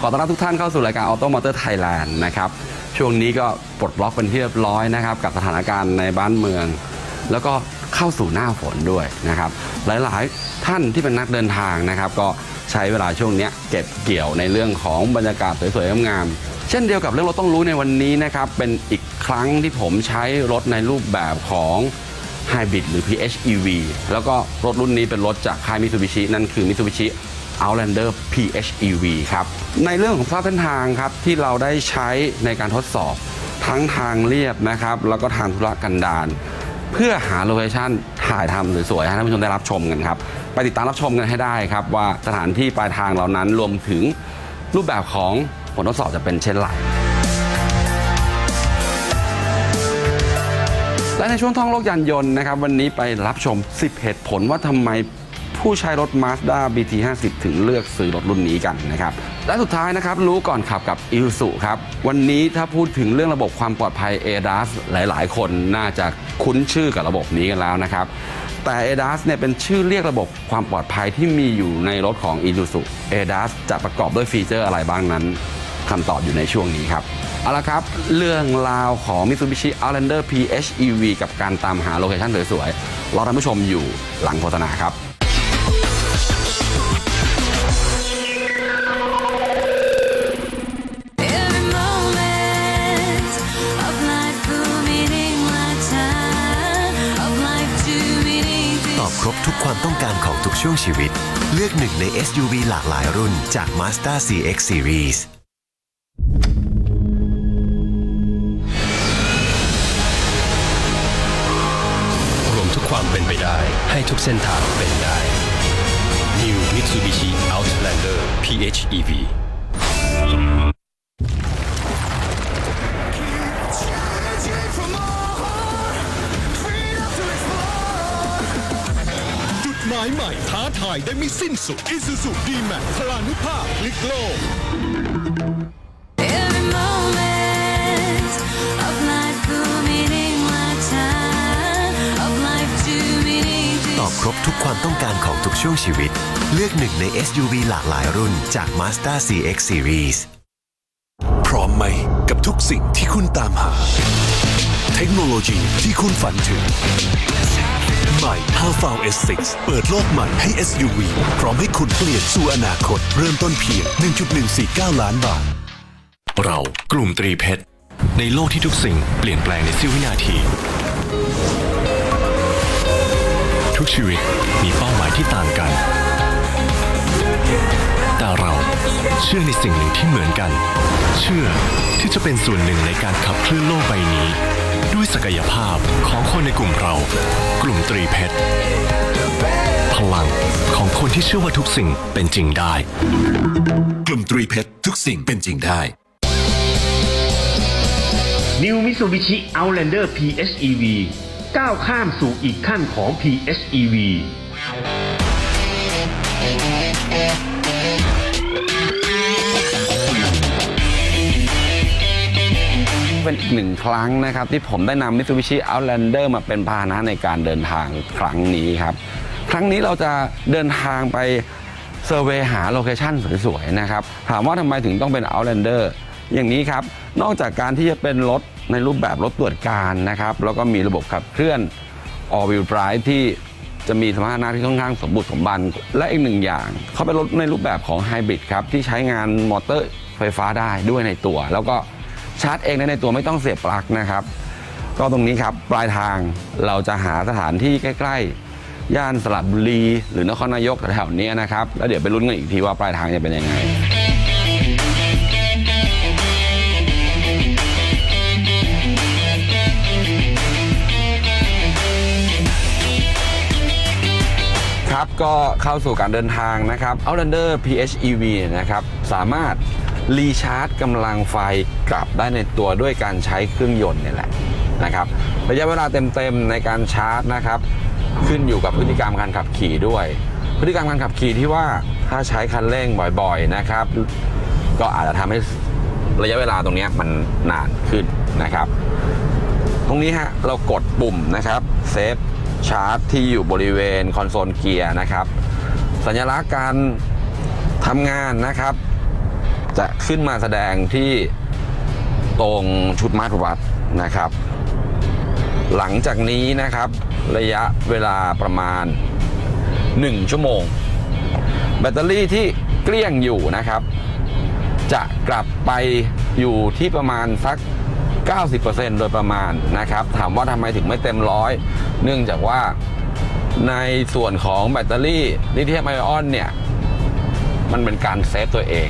ขอต้อนรับทุกท่านเข้าสู่รายการ Auto Motor Thailand นะครับ ช่วงนี้ก็ปลดล็อกเป็นที่เรียบร้อยนะครับ กับสถานการณ์ในบ้านเมือง แล้วก็เข้าสู่หน้าฝนด้วยนะครับ หลายๆท่านที่เป็นนักเดินทางนะครับ ก็ใช้เวลาช่วงนี้เก็บเกี่ยวในเรื่องของบรรยากาศสวยๆงามๆเช่นเดียวกับเรื่องรถต้องรู้ในวันนี้นะครับ เป็นอีกครั้งที่ผมใช้รถในรูปแบบของ Hybrid หรือ PHEV แล้วก็รถรุ่นนี้เป็นรถจากค่าย Mitsubishi นั่นคือ Mitsubishi Outlander PHEV ครับ ในเรื่องของสภาพเส้นทางครับที่เราได้ใช้ในการทดสอบทั้งทางเรียบนะครับ แล้วก็ทางธุรกันดารเพื่อหาโลเคชั่นถ่ายทำสวยๆให้ท่านผู้ชมได้รับชมกันครับไปติดตามรับชมกันให้ได้ครับ ว่าสถานที่ปลายทางเหล่านั้นรวมถึงรูปแบบของผลทดสอบจะเป็นเช่นไรและในช่วงท่องโลกยานยนต์นะครับ วันนี้ไปรับชม 10 เหตุผลว่าทำไม ผู้ใช้รถ Mazda BT50 ถึงเลือกซื้อรถรุ่นนี้กันนะครับ และสุดท้ายนะครับรู้ก่อนขับกับ i l s u ครับ วันนี้ถ้าพูดถึงเรื่องระบบความปลอดภัย ADAS หลาย ๆ คนน่าจะคุ้นชื่อกับระบบนี้กันแล้วนะครับแต่ ADAS เนี่ยเป็นชื่อเรียกระบบความปลอดภัยที่มีอยู่ในรถของ i l s u ADAS จะประกอบด้วยฟีเจอร์อะไรบ้างนั้นคำตอบอยู่ในช่วงนี้ครับเอาละครับ เรื่องราวของ Mitsubishi Outlander PHEV กับการตามหาโลเคชั่นสวยๆรอท่านผู้ชมอยู่หลังโฆษณาครับ ความต้องการของทุกช่วงชีวิต เลือกหนึ่งใน SUV หลากหลายรุ่นจาก Mazda CX Series รวมทุกความเป็นไปได้ ให้ทุกเส้นทางเป็นได้ New Mitsubishi Outlander PHEV ายใหม่ ท้าทายได้ไม่สิ้นสุด Isuzu D-Max พลานุภาพพลิกโลก Every moment of life full meaning lifetime of life to meaning ตอบครบทุกความต้องการของทุกช่วงชีวิต เลือกหนึ่งใน SUV หลากหลายรุ่นจาก Mazda CX Series พร้อมไหมกับทุกสิ่งที่คุณตามหา เทคโนโลยีที่คุณฝันถึง ใหม่ h a l f a l S6 เปิดโลกใหม่ให้ SUV พร้อมให้คุณเปลี่ยนสู่อนาคต เริ่มต้นเพียง 1.149 ล้านบาท เรากลุ่มตรีเพชร ในโลกที่ทุกสิ่งเปลี่ยนแปลงในเสี้ยววินาที ทุกชีวิตมีเป้าหมายที่ต่างกัน แต่เราเชื่อในสิ่งหนึ่งที่เหมือนกัน เชื่อที่จะเป็นส่วนหนึ่งในการขับเคลื่อนโลกใบนี้ ด้วยศักยภาพของคนในกลุ่มเรา กลุ่มตรีเพชรพลังของคนที่เชื่อว่าทุกสิ่งเป็นจริงได้ กลุ่มตรีเพชรทุกสิ่งเป็นจริงได้ New Mitsubishi Outlander PHEV ก้าวข้ามสู่อีกขั้นของ PHEV เป็นอีกหนึ่งครั้งนะครับ ที่ผมได้นำ Mitsubishi Outlander มาเป็นพาหนะในการเดินทางครั้งนี้ครับ ครั้งนี้เราจะเดินทางไปเซอร์เวหาโลเคชั่นสวยๆนะครับ ถามว่าทำไมถึงต้องเป็น Outlander อย่างนี้ครับ นอกจากการที่จะเป็นรถในรูปแบบรถตรวจการนะครับ แล้วก็มีระบบขับเคลื่อน all wheel drive ที่จะมีสมรรถนะที่ค่อนข้างสมบูรณ์สมบัน และอีกหนึ่งอย่าง เขาเป็นรถในรูปแบบของไฮบริดครับ ที่ใช้งานมอเตอร์ไฟฟ้าได้ด้วยในตัว แล้วก็ ชาร์จเองได้ในตัวไม่ต้องเสียบปลั๊กนะครับ ก็ตรงนี้ครับปลายทางเราจะหาสถานที่ใกล้ ๆ ย่านสระบุรี หรือนครนายกแถวๆนี้นะครับ แล้วเดี๋ยวไปลุ้นกันอีกทีว่าปลายทางจะเป็นยังไงครับก็เข้าสู่การเดินทางนะครับ Outlander PHEV นะครับ สามารถ รีชาร์จกำลังไฟกลับได้ในตัวด้วยการใช้เครื่องยนต์เนี่ยแหละนะครับระยะเวลาเต็มๆในการชาร์จนะครับ ขึ้นอยู่กับพฤติกรรมการขับขี่ด้วย พฤติกรรมการขับขี่ที่ว่าถ้าใช้คันเร่งบ่อยๆนะครับ ก็อาจจะทำให้ระยะเวลาตรงเนี้ยมันนานขึ้นนะครับ ตรงนี้ฮะเรากดปุ่มนะครับเซฟชาร์จที่อยู่บริเวณคอนโซลเกียร์นะครับ สัญลักษณ์การทำงานนะครับ จะขึ้นมาแสดงที่ตรงชุดมาตรวัดนะครับ หลังจากนี้นะครับระยะเวลาประมาณ 1 ชั่วโมง แบตเตอรี่ที่เกลี้ยงอยู่นะครับ จะกลับไปอยู่ที่ประมาณสัก 90%โดยประมาณนะครับ ถามว่าทำไมถึงไม่เต็มร้อยเนื่องจากว่าในส่วนของแบตเตอรี่ลิเธียมไอออนเนี่ย มันเป็นการเซฟตัวเอง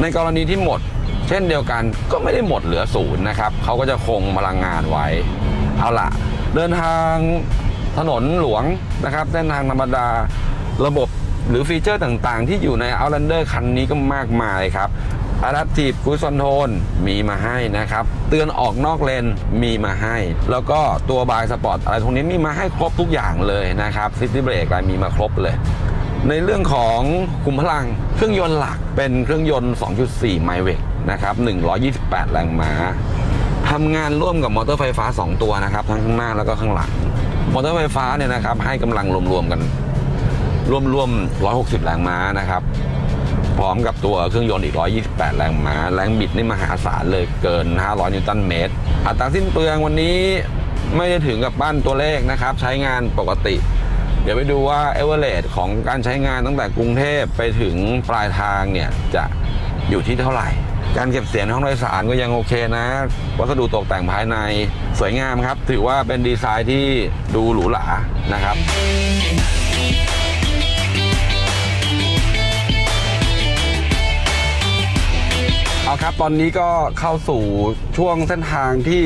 ในกรณีที่หมด เช่นเดียวกันก็ไม่ได้หมดเหลือศูนย์นะครับเขาก็จะคงพลังงานไว้ เอาละเดินทางถนนหลวงนะครับเส้นทางธรรมดาระบบหรือฟีเจอร์ต่างๆ ที่อยู่ใน Outlander คันนี้ก็มากมายครับ Adaptive Cruise Control มีมาให้นะครับ เตือนออกนอกเลนมีมาให้ แล้วก็ตัวบายสปอร์ตอะไรพวกนี้มีมาให้ครบทุกอย่างเลยนะครับ City Brake อะไรมีมาครบเลย ในเรื่องของคุมพลังเครื่องยนต์หลักเป็นเครื่องยนต์ 2.4 ไมเวกนะครับ 128 แรงม้าทำงานร่วมกับมอเตอร์ไฟฟ้า 2 ตัวนะครับ ทั้งข้างหน้าแล้วก็ข้างหลัง มอเตอร์ไฟฟ้าเนี่ยนะครับ ให้กำลังรวมๆกัน รวมๆ 160 แรงม้านะครับ พร้อมกับตัวเครื่องยนต์อีก 128 แรงม้า แรงบิดนี่มหาศาลเลยเกิน 500 นิวตันเมตร อัตราสิ้นเปลืองวันนี้ไม่ได้ถึงกับบ้านตัวเลขนะครับ ใช้งานปกติ เดี๋ยวไปดูว่าเอเวอเรสของการใช้งานตั้งแต่กรุงเทพไปถึงปลายทางเนี่ยจะอยู่ที่เท่าไหร่ การเก็บเสียงห้องโดยสารก็ยังโอเคนะ วัสดุตกแต่งภายในสวยงามครับ ถือว่าเป็นดีไซน์ที่ดูหรูหรานะครับเอาครับ ตอนนี้ก็เข้าสู่ช่วงเส้นทางที่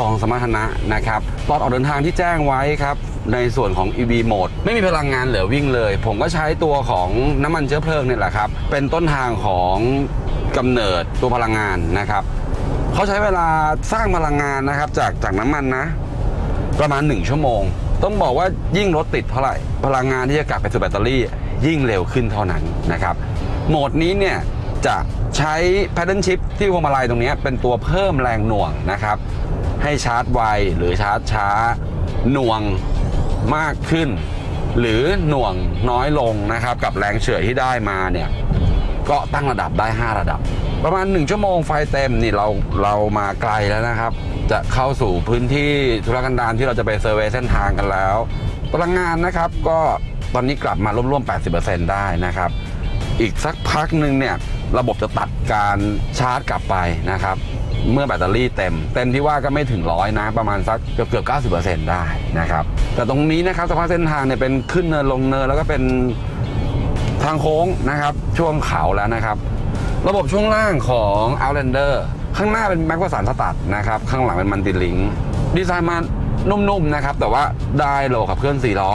ลองสมรรถนะนะครับ ตอนออกเดินทางที่แจ้งไว้ครับ ในส่วนของ EV Mode ไม่มีพลังงานเหลือวิ่งเลย ผมก็ใช้ตัวของน้ำมันเชื้อเพลิงเนี่ยแหละครับ เป็นต้นทางของกำเนิดตัวพลังงานนะครับเขาใช้เวลาสร้างพลังงานนะครับ จากจากน้ำมันนะ ประมาณ 1 ชั่วโมง ต้องบอกว่ายิ่งรถติดเท่าไหร่ พลังงานที่จะกลับไปสู่แบตเตอรี่ ยิ่งเร็วขึ้นเท่านั้นนะครับ โหมดนี้เนี่ยจะใช้ pattern shift ที่พวงมาลัยตรงนี้เป็นตัวเพิ่มแรงหน่วงนะครับ ให้ชาร์จไวหรือชาร์จช้าหน่วง มากขึ้น หรือหน่วงน้อยลงนะครับ กับแรงเฉื่อยที่ได้มาเนี่ยก็ตั้งระดับได้ 5 ระดับ ประมาณ 1 ชั่วโมงไฟเต็มนี่เราเรามาไกลแล้วนะครับ จะเข้าสู่พื้นที่ธุรกันดารที่เราจะไปเซอร์เวยเส้นทางกันแล้วพลังงานนะครับก็ตอนนี้กลับมาร่วมๆ80%ได้นะครับ อีกสักพักหนึ่งเนี่ยระบบจะตัดการชาร์จกลับไปนะครับ เมื่อแบตเตอรี่เต็ม เต็มที่ว่าก็ไม่ถึงร้อยนะ ประมาณสักเกือบเกือบ90%ได้นะครับ แต่ตรงนี้นะครับสภาพเส้นทางเนี่ยเป็นขึ้นเนินลงเนินแล้วก็เป็นทางโค้งนะครับ ช่วงเขาแล้วนะครับ ระบบช่วงล่างของ Outlander ข้างหน้าเป็นแม็กประสานสตัดนะครับ ข้างหลังเป็นมันติลิงดีไซน์มานุ่มๆนะครับ แต่ว่าได้โลขับเคลื่อน4ล้อ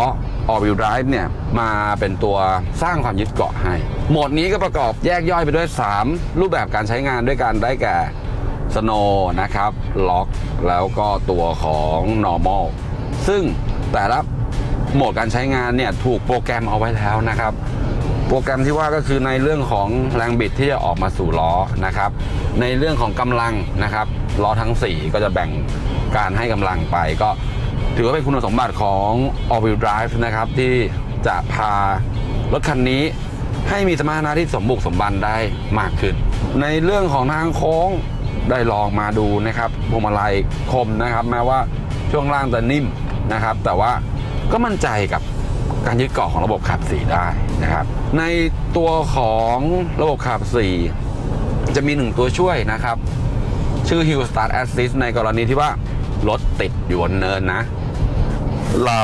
All Wheel Drive เนี่ยมาเป็นตัวสร้างความยึดเกาะให้ โหมดนี้ก็ประกอบแยกย่อยไปด้วย 3 รูปแบบการใช้งานด้วยกันได้แก่ Snow นะครับ Lock แล้วก็ตัวของ Normal ซึ่งแต่ละโหมดการใช้งานเนี่ยถูกโปรแกรมเอาไว้แล้วนะครับ โปรแกรมที่ว่าก็คือในเรื่องของแรงบิดที่จะออกมาสู่ล้อนะครับ ในเรื่องของกำลังนะครับล้อทั้ง 4 ก็จะแบ่งการให้กำลังไป ก็ถือว่าเป็นคุณสมบัติของ All Wheel Drive นะครับที่จะพารถคันนี้ให้มีสมรรถนะที่สมบุกสมบันได้มากขึ้น ในเรื่องของทางโค้ง ได้ลองมาดูนะครับพวงมาลัยคมนะครับแม้ว่าช่วงล่างจะนิ่มนะครับ แต่ว่าก็มั่นใจกับการยึดเกาะของระบบขับ4ได้นะครับ ในตัวของระบบขับ4จะมีหนึ่งตัวช่วยนะครับ ชื่อ Hill Start Assist ในกรณีที่ว่ารถติดอยู่บนเนินนะ เรา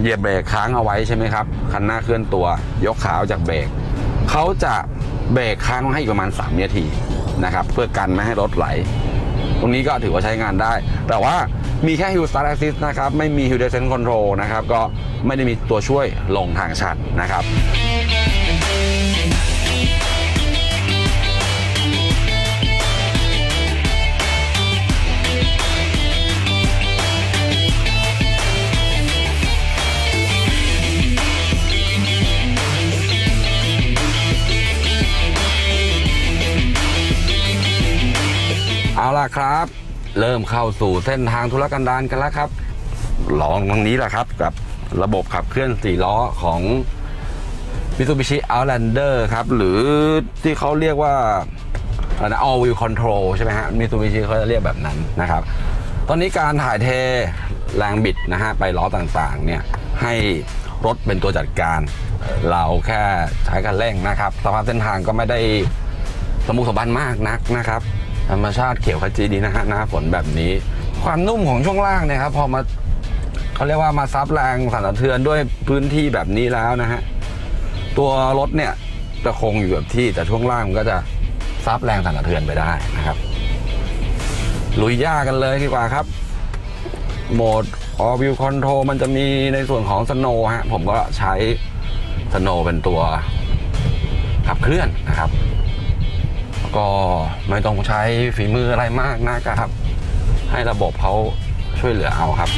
เหยียบเบรกค้างเอาไว้ใช่ไหมครับ คันหน้าเคลื่อนตัวยกขาออกจากเบรกเขาจะเบรกค้างให้อีกประมาณ3นาที นะครับ เพื่อกันไม่ให้รถไหล ตรงนี้ก็ถือว่าใช้งานได้ แต่ว่ามีแค่ Hill Start Assist นะครับ ไม่มี Hill Descent Control นะครับ ก็ไม่ได้มีตัวช่วยลงทางชันนะครับ ริ่มเข้าสู่เส้นทางธุรกันดารกันแล้วครับลองตรงนี้แหละครับกับระบบขับเคลื่อนสี่ล้อของ Mitsubishi Outlander ครับ หรือที่เขาเรียกว่าอะไรนะ All Wheel Control ใช่ไหมฮะ Mitsubishi เขาจะเรียกแบบนั้นนะครับ ตอนนี้การถ่ายเทแรงบิดนะฮะ ไปล้อต่างๆ เนี่ย ให้รถเป็นตัวจัดการ เราแค่ใช้คันเร่งนะครับ สภาพเส้นทางก็ไม่ได้สมบุกสมบันมากนักนะครับ ธรรมชาติเขียวขจีดีนะฮะหน้าฝนแบบนี้ ความนุ่มของช่วงล่างเนี่ยครับ พอมาเขาเรียกว่ามาซับแรงสั่นสะเทือนด้วยพื้นที่แบบนี้แล้วนะฮะตัวรถเนี่ยจะคงอยู่กับที่แต่ช่วงล่างมันก็จะซับแรงสั่นสะเทือนไปได้นะครับ ลุยยากกันเลยดีกว่าครับ โหมด All View Control มันจะมีในส่วนของ Snow ฮะผมก็ใช้ Snow เป็นตัวขับเคลื่อนนะครับ ก็ไม่ต้องใช้ฝีมืออะไรมากนะครับ ให้ระบบเขาช่วยเหลือเอาครับ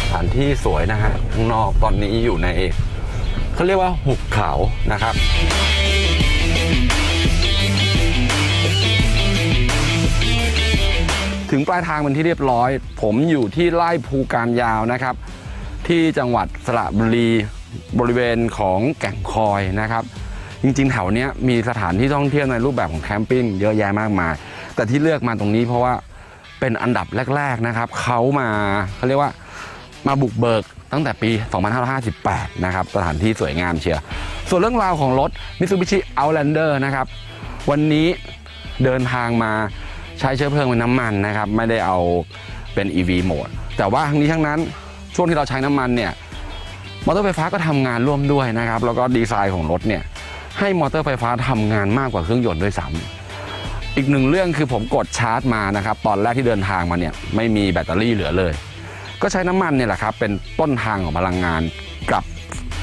สถานที่สวยนะฮะข้างนอกตอนนี้อยู่ในเขาเรียกว่าหุบเขานะครับถึงปลายทางเป็นที่เรียบร้อย ผมอยู่ที่ไร่ภูการยาวนะครับ ที่จังหวัดสระบุรีบริเวณของแก่งคอยนะครับ จริงๆแถวเนี้ยมีสถานที่ท่องเที่ยวในรูปแบบของแคมปิ้งเยอะแยะมากมาย แต่ที่เลือกมาตรงนี้เพราะว่าเป็นอันดับแรก ๆนะครับเขามาเขาเรียกว่ามาบุกเบิกตั้งแต่ปี 2558 นะครับ สถานที่สวยงามเชียว ส่วนเรื่องราวของรถ Mitsubishi Outlander นะครับ วันนี้เดินทางมาใช้เชื้อเพลิงเป็นน้ำมันนะครับ ไม่ได้เอาเป็น EV โหมด แต่ว่าทั้งนี้ทั้งนั้น ช่วงที่เราใช้น้ำมันเนี่ยมอเตอร์ไฟฟ้าก็ทำงานร่วมด้วยนะครับ แล้วก็ดีไซน์ของรถเนี่ยให้มอเตอร์ไฟฟ้าทำงานมากกว่าเครื่องยนต์ด้วยซ้ำอีกหนึ่งเรื่องคือผมกดชาร์จมานะครับ ตอนแรกที่เดินทางมาเนี่ยไม่มีแบตเตอรี่เหลือเลย ก็ใช้น้ำมันเนี่ยแหละครับเป็นต้นทางของพลังงานกลับ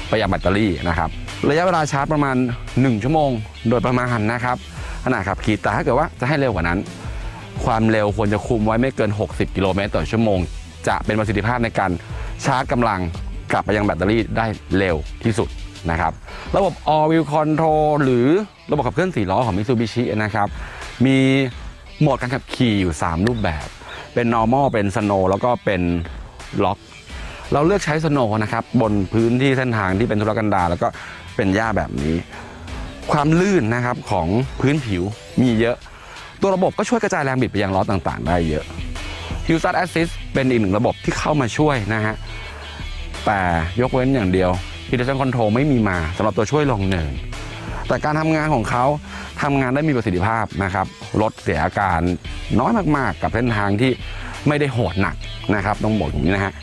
ไปยังแบตเตอรี่นะครับระยะเวลาชาร์จประมาณ 1 ชั่วโมง โดยประมาณนะครับขณะขับขี่แต่ถ้าเกิดว่าจะให้เร็วกว่านั้น ความเร็วควรจะคุมไว้ไม่เกิน 60 กิโลเมตรต่อชั่วโมง จะเป็นประสิทธิภาพในการ ชาร์จกำลังกลับไปยังแบตเตอรี่ได้เร็วที่สุดนะครับ ระบบ All Wheel Control หรือระบบขับเคลื่อน4ล้อของ Mitsubishi นะครับ มีโหมดการขับขี่อยู่ 3 รูปแบบ เป็น normal เป็น snow แล้วก็เป็นล็อก เราเลือกใช้ snow นะครับ บนพื้นที่เส้นทางที่เป็นธุรกันดารแล้วก็เป็นหญ้าแบบนี้ ความลื่นนะครับของพื้นผิวมีเยอะ ตัวระบบก็ช่วยกระจายแรงบิดไปยังล้อต่างๆ ได้เยอะ h i l Start Assist เป็นอีกหนึ่งระบบที่เข้ามาช่วยนะฮะ แต่ยกเว้นอย่างเดียว h i l s a t Control ไม่มีมาสำหรับตัวช่วยลงเนิน แต่การทำงานของเขาทำงานได้มีประสิทธิภาพนะครับลดเสียอาการน้อยมากๆ กับเส้นทางที่ไม่ได้โหดหนักนะครับต้องบอกอย่างนี้นะฮะ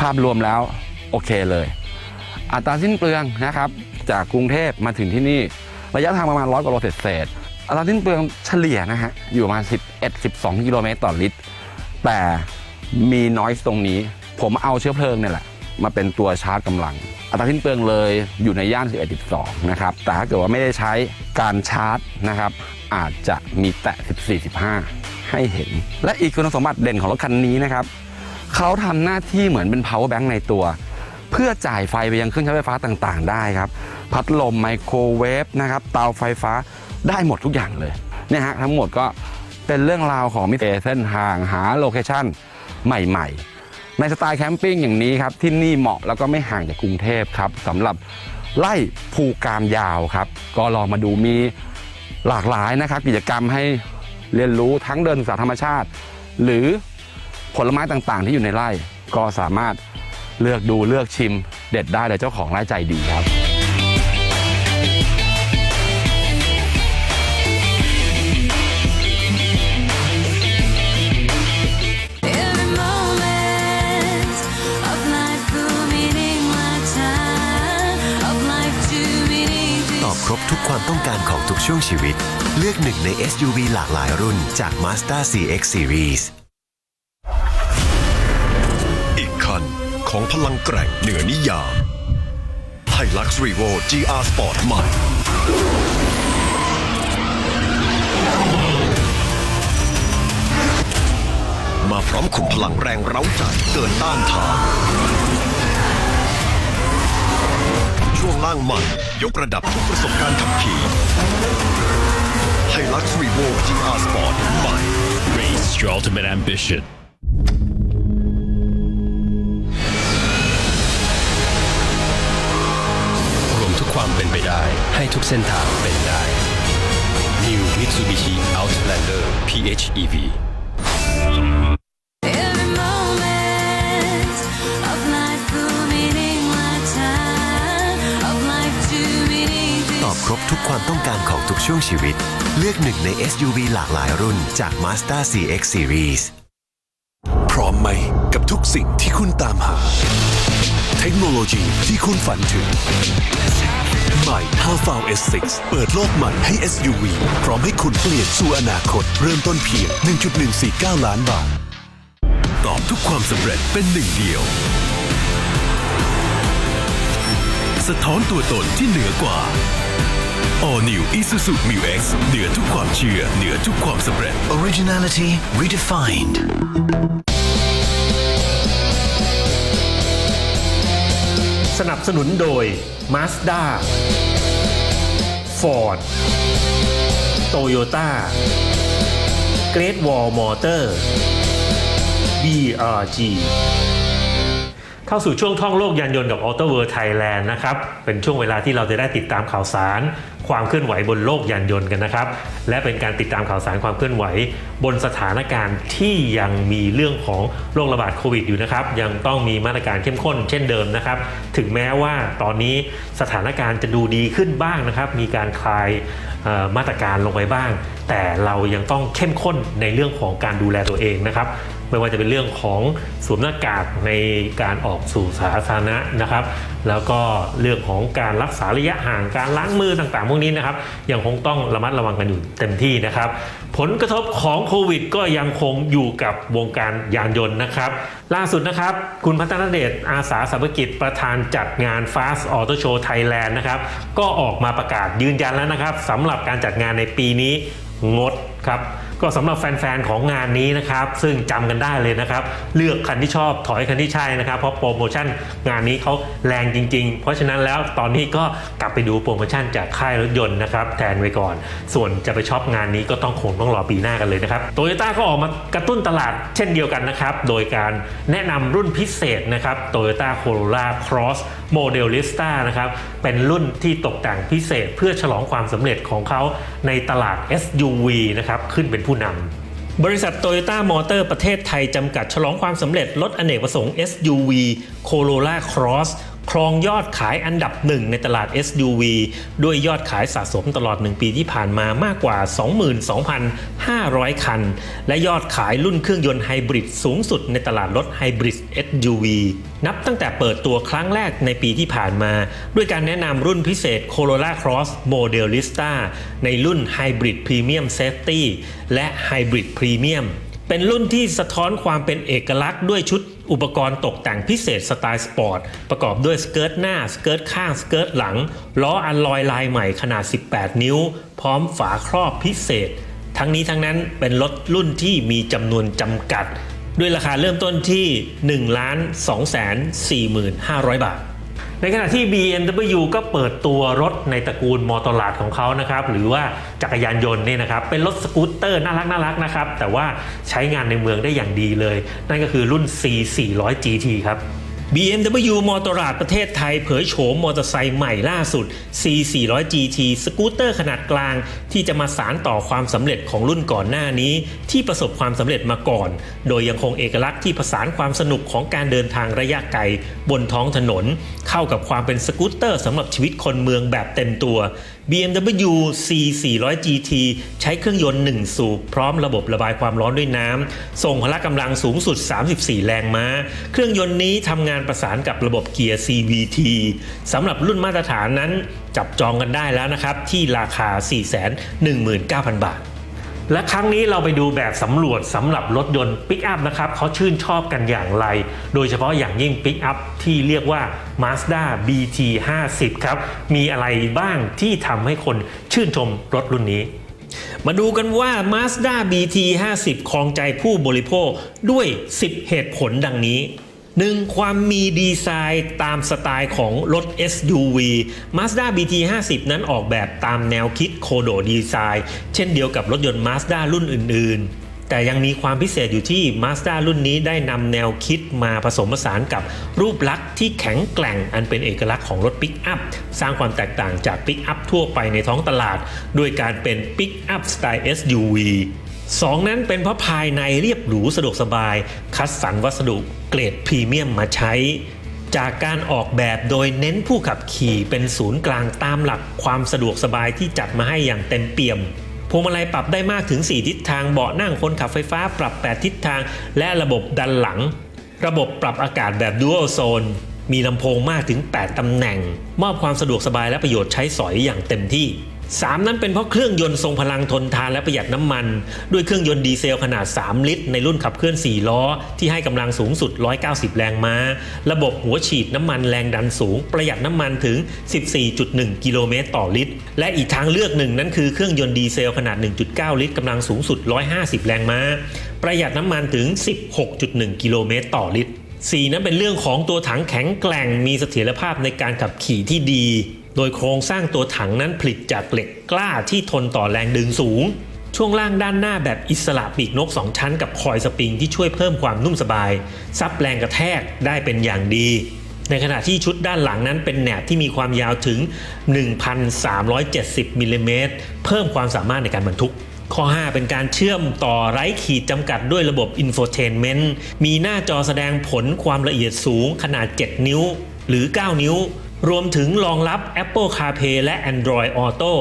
ภาพรวมแล้วโอเคเลย อัตราสิ้นเปลืองนะครับจากกรุงเทพมาถึงที่นี่ระยะทางประมาณร้อยกว่าโลเศษๆอัตราสิ้นเปลืองเฉลี่ยนะฮะอยู่ประมาณ 11 12 กิโลเมตรต่อลิตร แต่มีน้อยตรงนี้ ผมเอาเชื้อเพลิงเนี่ยแหละ มาเป็นตัวชาร์จกำลัง อัตราสิ้นเปลืองเลยอยู่ในย่าน 11 12 นะครับ แต่ถ้าเกิดว่าไม่ได้ใช้การชาร์จนะครับ อาจจะมีแตะ 14 15 ให้เห็น และอีกคุณสมบัติเด่นของรถคันนี้นะครับเขาทำหน้าที่เหมือนเป็น power bank ในตัว เพื่อจ่ายไฟไปยังเครื่องใช้ไฟฟ้าต่างๆ ได้ครับ พัดลมไมโครเวฟนะครับเตาไฟฟ้าได้หมดทุกอย่างเลยเนี่ยฮะทั้งหมดก็เป็นเรื่องราวของมิเตเส้นทางหาโลเคชั่นใหม่ ๆ ในสไตล์แคมปิ้งอย่างนี้ครับที่นี่เหมาะแล้วก็ไม่ห่างจากกรุงเทพครับสำหรับไล่ภูกามยาวครับ ก็ลองมาดูมีหลากหลายนะครับ กิจกรรมให้เรียนรู้ทั้งเดินศึกษาธรรมชาติ หรือผลไม้ต่างๆ ที่อยู่ในไร่ ก็สามารถเลือกดูเลือกชิมเด็ดได้เลยเจ้าของไร่ใจดีครับ ความต้องการของทุกช่วงชีวิต เลือกหนึ่งใน SUV หลากหลายรุ่นจาก Mazda CX Series อีกคันของพลังแกร่งเหนือนิยาม Hilux Revo GR Sport ใหม่ มาพร้อมขุมพลังแรงเร้าใจเกินต้านทาน ช่วงล่างใหม่ยกระดับทุกประสบการณ์ขับขี่ไฮลักซ์รีโร์สปอร์ตใหม่ Race your ultimate ambition รวมทุกความเป็นไปได้ ให้ทุกเส้นทางเป็นได้ New Mitsubishi Outlander PHEV ทุกความต้องการของทุกช่วงชีวิต เลือกหนึ่งใน SUV หลากหลายรุ่นจาก Mazda CX Series พร้อมไหมกับทุกสิ่งที่คุณตามหา เทคโนโลยีที่คุณฝันถึงใหม่ h a l f a l S6 เปิดโลกใหม่ให้ SUV พร้อมให้คุณเปลี่ยนสู่อนาคต เริ่มต้นเพียง 1.149 ล้านบาท ตอบทุกความสำเร็จเป็นหนึ่งเดียว สะท้อนตัวตนที่เหนือกว่า All New Isuzu Mu X เหนือทุกความเชื่อ เหนือทุกความสำเร็จ Originality redefined. สนับสนุนโดย Mazda Ford Toyota Great Wall Motor BRG เข้าสู่ช่วงท่องโลกยานยนต์กับ Auto World Thailand นะครับ เป็นช่วงเวลาที่เราจะได้ติดตามข่าวสาร ความเคลื่อนไหวบนโลกยานยนต์กันนะครับ และเป็นการติดตามข่าวสารความเคลื่อนไหว บนสถานการณ์ที่ยังมีเรื่องของโรคระบาดโควิดอยู่นะครับ ยังต้องมีมาตรการเข้มข้นเช่นเดิมนะครับ ถึงแม้ว่าตอนนี้สถานการณ์จะดูดีขึ้นบ้างนะครับ มีการคลายมาตรการลงไปบ้าง แต่เรายังต้องเข้มข้นในเรื่องของการดูแลตัวเองนะครับ ไม่ว่าจะเป็นเรื่องของสวมหน้ากากในการออกสู่สาธารณะนะครับ แล้วก็เรื่องของการรักษาระยะห่างการล้างมือต่างๆ พวกนี้นะครับยังคงต้องระมัดระวังกันอยู่เต็มที่นะครับ ผลกระทบของโควิด ก็ยังคงอยู่กับวงการยานยนต์นะครับ ล่าสุดนะครับ คุณพัฒนเดชอาสาสามักิจประธานจัดงาน Fast Auto Show Thailand นะครับก็ออกมาประกาศยืนยันแล้วนะครับสำหรับการจัดงานในปีนี้งดครับก็สำหรับแฟนๆของงานนี้นะครับ ซึ่งจำกันได้เลยนะครับ เลือกคันที่ชอบถอยคันที่ใช่นะครับ เพราะโปรโมชั่นงานนี้เขาแรงจริง ๆ เพราะฉะนั้นแล้วตอนนี้ก็กลับไปดูโปรโมชั่นจากค่ายรถยนต์นะครับแทนไว้ก่อน ส่วนจะไปช็อปงานนี้ก็ต้องคงต้องรอปีหน้ากันเลยนะครับโตโยต้าก็ออกมากระตุ้นตลาดเช่นเดียวกันนะครับ โดยการแนะนำรุ่นพิเศษนะครับ Toyota Corolla Cross Modelista นะครับเป็นรุ่นที่ตกแต่งพิเศษเพื่อฉลองความสำเร็จของเขาในตลาด SUV นะครับขึ้นเป็นผู้นำบริษัทโตโยต้ามอเตอร์ประเทศไทยจำกัดฉลองความสำเร็จรถอเนกประสงค์ SUV Corolla Cross ครองยอดขายอันดับหนึ่งในตลาด SUV ด้วยยอดขายสะสมตลอด 1 ปีที่ผ่านมามากกว่า 22,500 คัน และยอดขายรุ่นเครื่องยนต์ไฮบริดสูงสุดในตลาดรถไฮบริด SUV นับตั้งแต่เปิดตัวครั้งแรกในปีที่ผ่านมา ด้วยการแนะนำรุ่นพิเศษ Corolla Cross Modelista ในรุ่น Hybrid Premium Safety และ Hybrid Premium เป็นรุ่นที่สะท้อนความเป็นเอกลักษณ์ด้วยชุด อุปกรณ์ตกแต่งพิเศษสไตล์สปอร์ต ประกอบด้วยสเกิร์ตหน้า สเกิร์ตข้าง สเกิร์ตหลัง ล้ออัลลอยลายใหม่ขนาด 18 นิ้ว พร้อมฝาครอบพิเศษ ทั้งนี้ทั้งนั้นเป็นรถรุ่นที่มีจำนวนจำกัด ด้วยราคาเริ่มต้นที่ 1 2 4 5 0 0 บาท ในขณะที่ BMW ก็เปิดตัวรถในตระกูลมอเตอร์ลาดของเขานะครับ หรือว่าจักรยานยนต์เนี่ยนะครับ เป็นรถสกูตเตอร์น่ารักน่ารักนะครับ แต่ว่าใช้งานในเมืองได้อย่างดีเลย นั่นก็คือรุ่น C 400 GT ครับ BMW มอเตอร์ราดประเทศไทยเผยโฉมมอเตอร์ไซค์ใหม่ล่าสุด C 400 GT สกูตเตอร์ขนาดกลาง ที่จะมาสารต่อความสำเร็จของรุ่นก่อนหน้านี้ ที่ประสบความสำเร็จมาก่อน โดยยังคงเอกลักษณ์ที่ผสานความสนุกของการเดินทางระยะไกลบนท้องถนน เข้ากับความเป็นสกูตเตอร์สำหรับชีวิตคนเมืองแบบเต็มตัว BMW C 400 GT ใช้เครื่องยนต์ 1 สูบพร้อมระบบระบายความร้อนด้วยน้ำส่งพละกำลังสูงสุด 34 แรงม้า เครื่องยนต์นี้ทำงานประสานกับระบบเกียร์ CVT สำหรับรุ่นมาตรฐานนั้นจับจองกันได้แล้วนะครับ ที่ราคา 419,000 บาท และครั้งนี้เราไปดูแบบสำรวจสำหรับรถยนต์ปิกอัพนะครับเขาชื่นชอบกันอย่างไร โดยเฉพาะอย่างยิ่งปิกอัพที่เรียกว่า Mazda BT 50ครับ มีอะไรบ้างที่ทำให้คนชื่นชมรถรุ่นนี้ มาดูกันว่า Mazda BT 50ครองใจผู้บริโภคด้วย 10 เหตุผลดังนี้ 1. ความมีดีไซน์ตามสไตล์ของรถ SUV Mazda BT50 นั้นออกแบบตามแนวคิดโคโดดีไซน์เช่นเดียวกับรถยนต์ Mazda รุ่นอื่น ๆแต่ยังมีความพิเศษอยู่ที่ Mazda รุ่นนี้ได้นำแนวคิดมาผสมผสานกับรูปลักษณ์ที่แข็งแกร่งอันเป็นเอกลักษณ์ของรถปิกอัพสร้างความแตกต่างจากปิกอัพทั่วไปในท้องตลาด ด้วยการเป็นปิกอัพสไตล์ SUV สองนั้นเป็นเพราะภายในเรียบหรูสะดวกสบาย คัดสรรวัสดุเกรดพรีเมียมมาใช้ จากการออกแบบโดยเน้นผู้ขับขี่เป็นศูนย์กลางตามหลักความสะดวกสบายที่จัดมาให้อย่างเต็มเปี่ยมพวงมาลัยปรับได้มากถึง 4 ทิศทางเบาะนั่งคนขับไฟฟ้าปรับ 8 ทิศทาง และระบบดันหลัง ระบบปรับอากาศแบบ Dual Zone มีลำโพงมากถึง 8 ตำแหน่ง มอบความสะดวกสบายและประโยชน์ใช้สอยอย่างเต็มที่ 3 นั้นเป็นเพราะเครื่องยนต์ทรงพลังทนทานและประหยัดน้ำมัน ด้วยเครื่องยนต์ดีเซลขนาด 3 ลิตร ในรุ่นขับเคลื่อน 4 ล้อ ที่ให้กำลังสูงสุด 190 แรงม้า ระบบหัวฉีดน้ำมันแรงดันสูง ประหยัดน้ำมันถึง 14.1 กิโลเมตรต่อลิตร และอีกทางเลือกหนึ่งนั้นคือเครื่องยนต์ดีเซลขนาด 1.9 ลิตรกำลังสูงสุด 150 แรงม้า ประหยัดน้ำมันถึง 16.1 กิโลเมตรต่อลิตร 4 นั้นเป็นเรื่องของตัวถังแข็งแกร่งมีเสถียรภาพในการขับขี่ที่ดี โดยโครงสร้างตัวถังนั้นผลิตจากเหล็กกล้าที่ทนต่อแรงดึงสูง ช่วงล่างด้านหน้าแบบอิสระปีกนก 2 ชั้นกับคอยสปริงที่ช่วยเพิ่มความนุ่มสบาย ซับแรงกระแทกได้เป็นอย่างดี ในขณะที่ชุดด้านหลังนั้นเป็นแหนบที่มีความยาวถึง 1,370มิลลิเมตรเพิ่มความสามารถในการบรรทุกข้อ 5 เป็นการเชื่อมต่อไร้ขีดจำกัดด้วยระบบ Infotainment มีหน้าจอแสดงผลความละเอียดสูงขนาด 7 นิ้ว หรือ 9 นิ้ว รวมถึงรองรับ Apple CarPlay และ Android Auto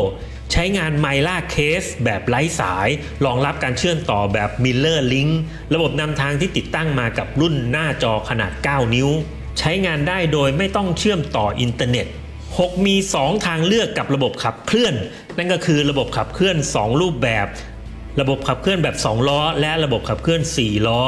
ใช้งาน m y l a Case แบบไร้สาย รองรับการเชื่อมต่อแบบ Miller Link ระบบนำทางที่ติดตั้งมากับรุ่นหน้าจอขนาด 9 นิ้ว ใช้งานได้โดยไม่ต้องเชื่อมต่ออินเทอร์เน็ต 6 มี 2 ทางเลือกกับระบบขับเคลื่อน นั่นก็คือระบบขับเคลื่อน 2 รูปแบบ ระบบขับเคลื่อนแบบ 2 ล้อ และระบบขับเคลื่อน 4 ล้อ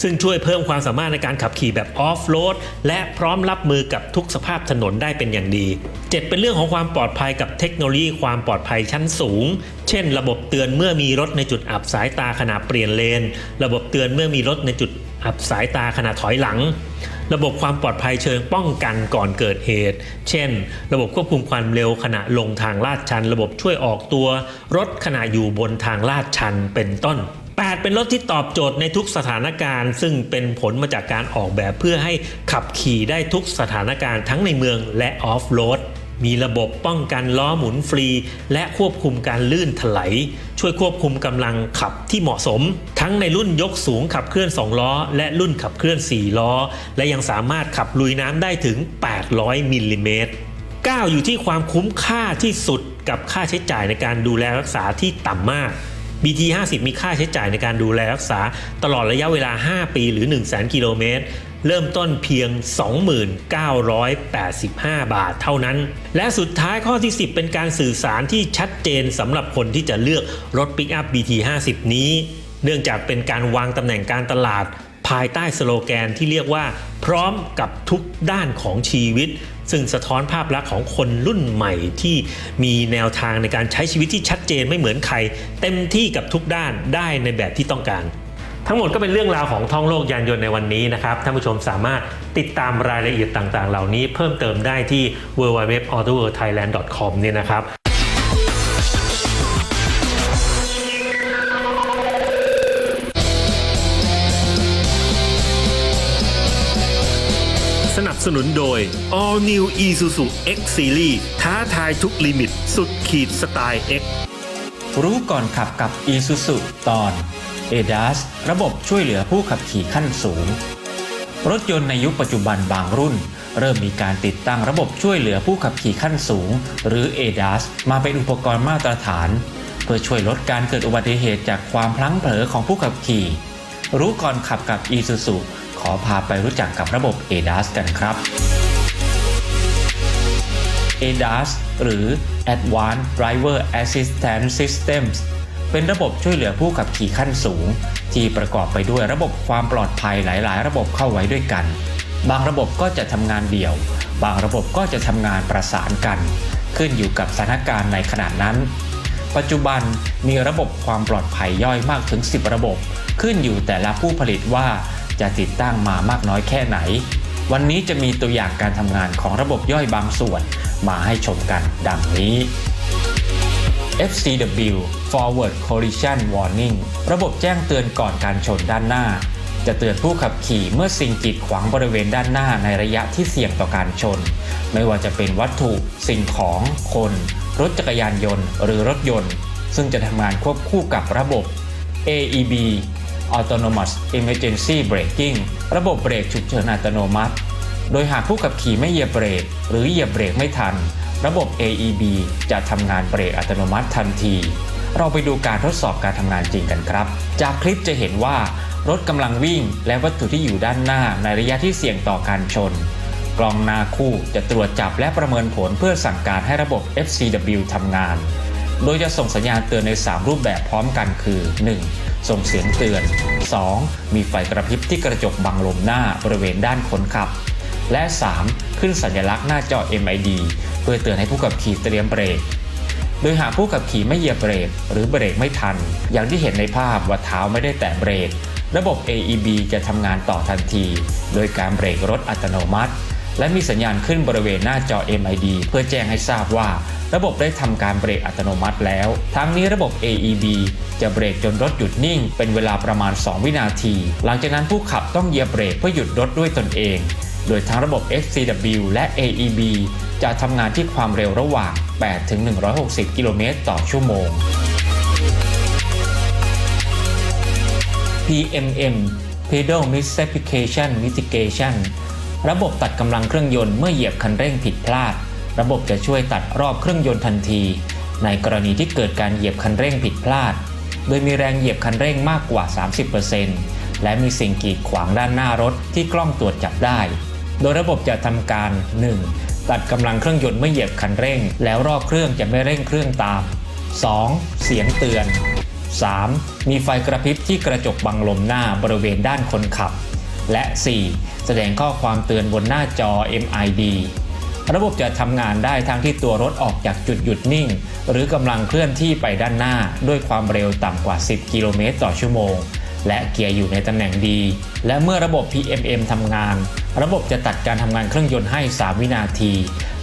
ซึ่งช่วยเพิ่มความสามารถในการขับขี่แบบออฟโรดและพร้อมรับมือกับทุกสภาพถนนได้เป็นอย่างดี 7 เป็นเรื่องของความปลอดภัยกับเทคโนโลยีความปลอดภัยชั้นสูง เช่น ระบบเตือนเมื่อมีรถในจุดอับสายตาขณะเปลี่ยนเลน ระบบเตือนเมื่อมีรถในจุดอับสายตาขณะถอยหลัง ระบบความปลอดภัยเชิงป้องกันก่อนเกิดเหตุ เช่น ระบบควบคุมความเร็วขณะลงทางลาดชัน ระบบช่วยออกตัว รถขณะอยู่บนทางลาดชันเป็นต้น 8 เป็นรถที่ตอบโจทย์ในทุกสถานการณ์ ซึ่งเป็นผลมาจากการออกแบบเพื่อให้ขับขี่ได้ทุกสถานการณ์ทั้งในเมืองและออฟโรดมีระบบป้องกันล้อหมุนฟรี และควบคุมการลื่นถลายช่วยควบคุมกำลังขับที่เหมาะสม ทั้งในรุ่นยกสูงขับเคลื่อน 2 ล้อ และรุ่นขับเคลื่อน 4 ล้อ และยังสามารถขับลุยน้ำได้ถึง 800 มิลลิเมตร9อยู่ที่ความคุ้มค่าที่สุดกับค่าใช้จ่ายในการดูแลรักษาที่ต่ำมาก BT 50 มีค่าใช้จ่ายในการดูแลรักษาตลอดระยะเวลา 5 ปีหรือ 1 0 0 0 0 0 กิโลเมตร เริ่มต้นเพียง 2985 บาทเท่านั้น และสุดท้ายข้อที่ 10 เป็นการสื่อสารที่ชัดเจนสำหรับคนที่จะเลือกรถปิกอัพ BT 50 นี้ เนื่องจากเป็นการวางตำแหน่งการตลาด ภายใต้สโลแกนที่เรียกว่า พร้อมกับทุกด้านของชีวิต ซึ่งสะท้อนภาพลักษณ์ของคนรุ่นใหม่ที่มีแนวทางในการใช้ชีวิตที่ชัดเจนไม่เหมือนใคร เต็มที่กับทุกด้านได้ในแบบที่ต้องการทั้งหมดก็เป็นเรื่องราวของท่องโลกยานยนต์ในวันนี้นะครับ ท่านผู้ชมสามารถติดตามรายละเอียดต่างๆ เหล่านี้เพิ่มเติมได้ที่ www.autoworldthailand.com เนี่ยนะครับ สนับสนุนโดย All New Isuzu X Series ท้าทายทุกลิมิต สุดขีดสไตล์ X รู้ก่อนขับกับ Isuzu ตอน ADAS ระบบช่วยเหลือผู้ขับขี่ขั้นสูง รถยนต์ในยุคปัจจุบันบางรุ่น เริ่มมีการติดตั้งระบบช่วยเหลือผู้ขับขี่ขั้นสูง หรือ ADAS มาเป็นอุปกรณ์มาตรฐาน เพื่อช่วยลดการเกิดอุบัติเหตุจากความพลั้งเผลอของผู้ขับขี่ รู้ก่อนขับกับ Isuzu ขอพาไปรู้จักกับระบบ ADAS กันครับ ADAS หรือ Advanced Driver Assistance Systems เป็นระบบช่วยเหลือผู้ขับขี่ขั้นสูง ที่ประกอบไปด้วยระบบความปลอดภัยหลาย ๆ ระบบเข้าไว้ด้วยกัน บางระบบก็จะทำงานเดี่ยว บางระบบก็จะทำงานประสานกัน ขึ้นอยู่กับสถานการณ์ในขณะนั้น ปัจจุบันมีระบบความปลอดภัยย่อยมากถึง 10 ระบบ ขึ้นอยู่แต่ละผู้ผลิตว่า จะติดตั้งมามากน้อยแค่ไหน วันนี้จะมีตัวอย่างการทำงานของระบบย่อยบางส่วน มาให้ชมกันดังนี้ FCW Forward Collision Warning ระบบแจ้งเตือนก่อนการชนด้านหน้า จะเตือนผู้ขับขี่เมื่อสิ่งกีดขวางบริเวณด้านหน้าในระยะที่เสี่ยงต่อการชน ไม่ว่าจะเป็นวัตถุ สิ่งของ คน รถจักรยานยนต์ หรือรถยนต์ ซึ่งจะทำงานควบคู่กับระบบ AEB Autonomous Emergency Braking ระบบเบรกฉุกเฉินอัตโนมัติ โดยหากผู้ขับขี่ไม่เหยียบเบรก หรือเหยียบเบรกไม่ทัน ระบบ AEB จะทำงานเบรกอัตโนมัติทันที เราไปดูการทดสอบการทำงานจริงกันครับ จากคลิปจะเห็นว่ารถกำลังวิ่งและวัตถุที่อยู่ด้านหน้าในระยะที่เสี่ยงต่อการชน กล้องหน้าคู่จะตรวจจับและประเมินผลเพื่อสั่งการให้ระบบ FCW ทำงาน โดยจะส่งสัญญาณเตือนใน 3 รูปแบบพร้อมกันคือ 1. ส่งเสียงเตือน 2. มีไฟกระพริบที่กระจกบังลมหน้าบริเวณด้านคนขับ และ 3. ขึ้นสัญลักษณ์หน้าจอ MID เพื่อเตือนให้ผู้ขับขี่เตรียมเบรกโดยหากผู้ขับขี่ไม่เหยียบเบรกหรือเบรกไม่ทัน อย่างที่เห็นในภาพว่าเท้าไม่ได้แตะเบรก ระบบ AEB จะทำงานต่อทันที โดยการเบรกรถอัตโนมัติ และมีสัญญาณขึ้นบริเวณหน้าจอ MID เพื่อแจ้งให้ทราบว่า ระบบได้ทำการเบรกอัตโนมัติแล้ว ทั้งนี้ระบบ AEB จะเบรกจนรถหยุดนิ่ง เป็นเวลาประมาณ 2 วินาที หลังจากนั้นผู้ขับต้องเหยียบเบรกเพื่อหยุดรถด้วยตนเอง โดยทั้งระบบ FCW และ AEB จะทำงานที่ความเร็วระหว่าง 8 ถึง 160 กิโลเมตรต่อชั่วโมง PMM Pedal Misapplication Mitigation ระบบตัดกำลังเครื่องยนต์เมื่อเหยียบคันเร่งผิดพลาด ระบบจะช่วยตัดรอบเครื่องยนต์ทันที ในกรณีที่เกิดการเหยียบคันเร่งผิดพลาด โดยมีแรงเหยียบคันเร่งมากกว่า 30%และมีสิ่งกีดขวางด้านหน้ารถที่กล้องตรวจจับได้ โดยระบบจะทำการ 1. ตัดกำลังเครื่องยนต์เมื่อเหยียบคันเร่ง แล้วรอบเครื่องจะไม่เร่งเครื่องตาม 2. เสียงเตือน 3. มีไฟกระพริบที่กระจกบังลมหน้าบริเวณด้านคนขับ และ 4. แสดงข้อความเตือนบนหน้าจอ MID ระบบจะทำงานได้ทั้งที่ตัวรถออกจากจุดหยุดนิ่ง หรือกำลังเคลื่อนที่ไปด้านหน้าด้วยความเร็วต่ำกว่า 10 กิโลเมตรต่อชั่วโมง และเกียร์อยู่ในตำแหน่งดี และเมื่อระบบ PMM ทำงาน ระบบจะตัดการทำงานเครื่องยนต์ให้ 3 วินาที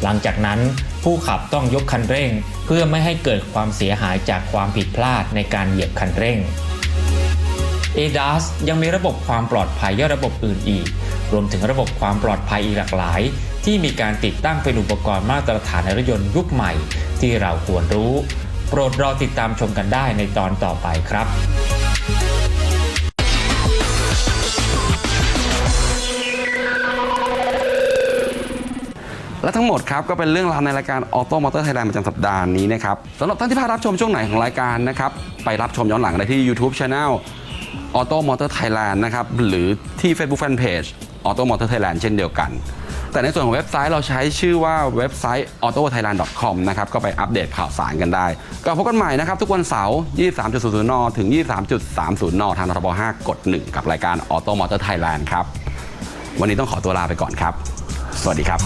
หลังจากนั้นผู้ขับต้องยกคันเร่ง เพื่อไม่ให้เกิดความเสียหายจากความผิดพลาดในการเหยียบคันเร่ง ADAS ยังมีระบบความปลอดภัยย่อยระบบอื่นอีก รวมถึงระบบความปลอดภัยอีกหลากหลาย ที่มีการติดตั้งเป็นอุปกรณ์มาตรฐานในรถยนต์ยุคใหม่ ที่เราควรรู้ โปรดรอติดตามชมกันได้ในตอนต่อไปครับและทั้งหมดครับก็เป็นเรื่องราวในรายการ Auto Motor Thailand ประจำสัปดาห์นี้นะครับสำหรับท่านที่พลาดรับชมช่วงไหนของรายการนะครับไปรับชมย้อนหลังได้ที่ YouTube Channel Auto Motor Thailand นะครับหรือที่ Facebook Fanpage Auto Motor Thailand เช่นเดียวกัน แต่ในส่วนของเว็บไซต์เราใช้ชื่อว่าเว็บไซต์ autothailand.com นะครับก็ไปอัปเดตข่าวสารกันได้ ก็พบกันใหม่นะครับ ทุกวันเสาร์ 23.00 น ถึง 23.30 น ทางทบ5กด 1 กับรายการ Auto Motor Thailand ครับ วันนี้ต้องขอตัวลาไปก่อนครับ สวัสดีครับ